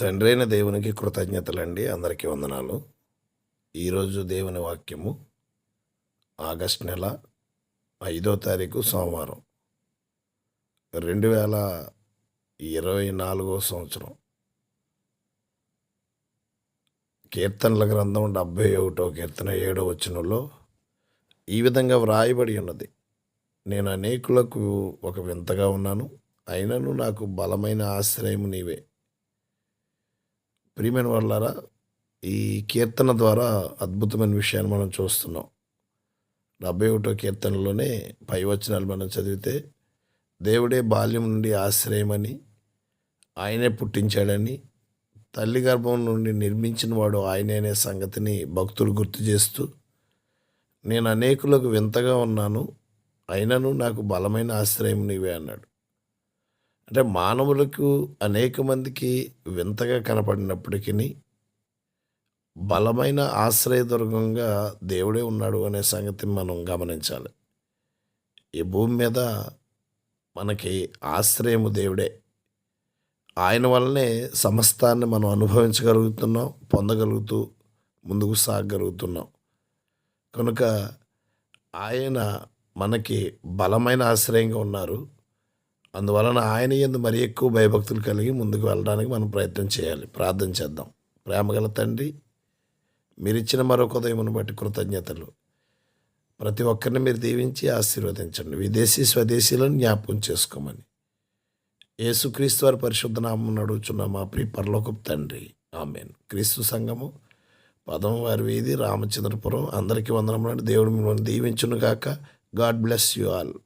తండ్రైన దేవునికి కృతజ్ఞతలండి. అందరికీ వందనాలు. ఈరోజు దేవుని వాక్యము ఆగస్ట్ నెల ఐదో తారీఖు సోమవారం. రెండు వేల ఇరవై నాలుగో సంవత్సరం. కీర్తనల గ్రంథం డెబ్భై ఒకటో కీర్తన ఏడో వచనంలో ఈ విధంగా వ్రాయబడి ఉన్నది. నేను అనేకులకు ఒక వింతగా ఉన్నాను. అయినను నాకు బలమైన ఆశ్రయం నీవే. ప్రియమైన వాళ్ళారా ఈ కీర్తన ద్వారా అద్భుతమైన విషయాన్ని మనం చూస్తున్నాం. డెబ్బై ఒకటో కీర్తనలోనే పై వచనాలు మనం చదివితే దేవుడే బాల్యం నుండి ఆశ్రయమని ఆయనే పుట్టించాడని తల్లి గర్భం నుండి నిర్మించిన వాడు ఆయనే అనే సంగతిని భక్తులు గుర్తు చేస్తూ నేను అనేకులకు వింతగా ఉన్నాను అయినను నాకు బలమైన ఆశ్రయం నీవే అన్నాడు. అంటే మానవులకు అనేక మందికి వింతగా కనపడినప్పటికీ బలమైన ఆశ్రయదుర్గంగా దేవుడే ఉన్నాడు అనే సంగతి మనం గమనించాలి. ఈ భూమి మీద మనకి ఆశ్రయము దేవుడే. ఆయన వల్లనే సమస్తాన్ని మనం అనుభవించగలుగుతున్నాం పొందగలుగుతూ ముందుకు సాగగలుగుతున్నాం. కనుక ఆయన మనకి బలమైన ఆశ్రయంగా ఉన్నారు. అందువలన ఆయన ఎందు మరి ఎక్కువ భయభక్తులు కలిగి ముందుకు వెళ్ళడానికి మనం ప్రయత్నం చేయాలి. ప్రార్థన చేద్దాం. ప్రేమగల తండ్రి మీరిచ్చిన మరొక ఉదయమును బట్టి కృతజ్ఞతలు. ప్రతి ఒక్కరిని మీరు దీవించి ఆశీర్వదించండి. విదేశీ స్వదేశీలను జ్ఞాపకం చేసుకోమని. యేసుక్రీస్తు వారి పరిశుద్ధ నామం నడుచున్న మా ప్రియ పరలోకపు తండ్రి. ఆమెన్. క్రీస్తు సంఘము పదం వారి వీధి రామచంద్రపురం అందరికీ వందనములను దేవుడు మిమ్మల్ని దీవించును గాక గాడ్ బ్లెస్ యు ఆల్.